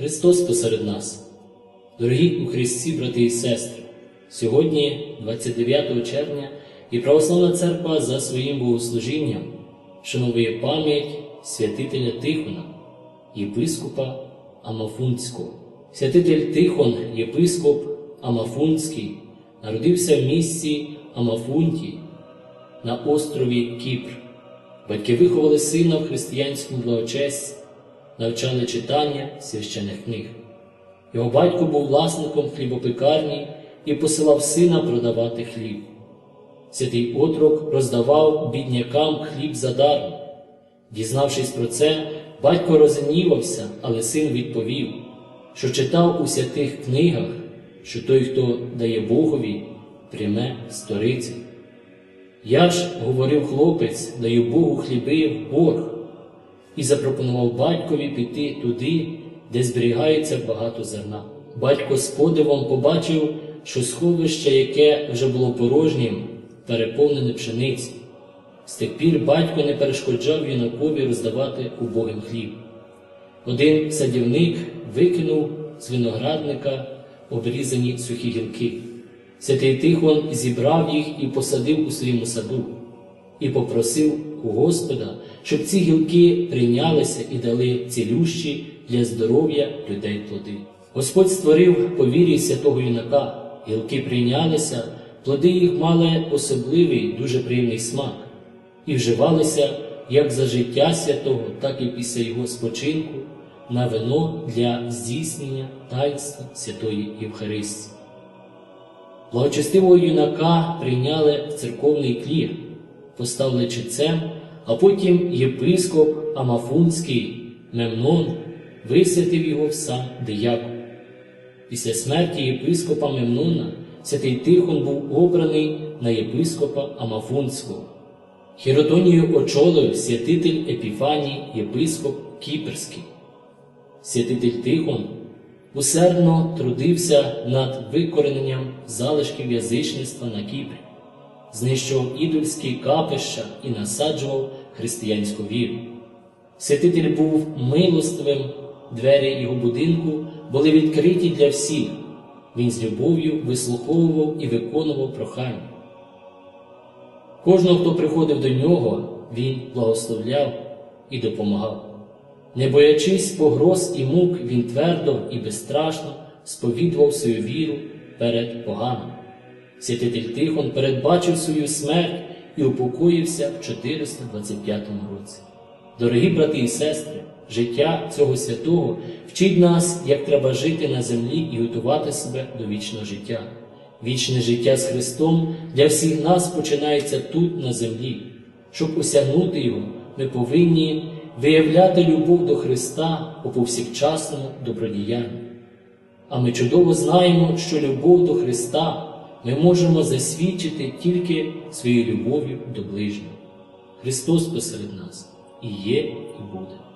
Христос посеред нас. Дорогі у Христі, брати і сестри, сьогодні, 29 червня, і Православна Церква за своїм богослужінням вшановує пам'ять святителя Тихона, єпископа Амафунського. Святитель Тихон, єпископ Амафунський, народився в місті Амафунті на острові Кіпр. Батьки виховали сина в християнському благочесті, навчали читання священих книг. Його батько був власником хлібопекарні і посилав сина продавати хліб. Святий отрок роздавав біднякам хліб задаром. Дізнавшись про це, батько розгнівався, але син відповів, що читав у святих книгах, що той, хто дає Богові, пряме сторицю. Я ж, говорив хлопець, даю Богу хліби в борг, і запропонував батькові піти туди, де зберігається багато зерна. Батько з подивом побачив, що сховище, яке вже було порожнім, переповнене пшениці. З тих пір батько не перешкоджав юнакові роздавати убогим хліб. Один садівник викинув з виноградника обрізані сухі гілки. Святий Тихон зібрав їх і посадив у своєму саду, і попросив у Господа, щоб ці гілки прийнялися і дали цілющі для здоров'я людей плоди. Господь створив по вірі святого юнака, гілки прийнялися, плоди їх мали особливий, дуже приємний смак, і вживалися як за життя святого, так і після його спочинку на вино для здійснення таїнства Святої Євхаристії. Благочестивого юнака прийняли в церковний клір, поставили чецем, а потім єпископ Амафунський Мемнон висвятив його в сан диякон. Після смерті єпископа Мемнона святий Тихон був обраний на єпископа Амафунського. Хіротонію очолив святитель Епіфаній, єпископ Кіперський. Святитель Тихон усердно трудився над викорененням залишків язичництва на Кіпрі, знищував ідольські капища і насаджував християнську віру. Святитель був милостивим, двері його будинку були відкриті для всіх. Він з любов'ю вислуховував і виконував прохання. Кожного, хто приходив до нього, він благословляв і допомагав. Не боячись погроз і мук, він твердо і безстрашно сповідував свою віру перед поганим. Святитель Тихон передбачив свою смерть і упокоївся в 425 році. Дорогі брати і сестри, життя цього святого вчить нас, як треба жити на землі і готувати себе до вічного життя. Вічне життя з Христом для всіх нас починається тут, на землі. Щоб осягнути його, ми повинні виявляти любов до Христа у повсякчасному добродіянні. А ми чудово знаємо, що любов до Христа ми можемо засвідчити тільки своєю любов'ю до ближнього. Христос посеред нас і є, і буде.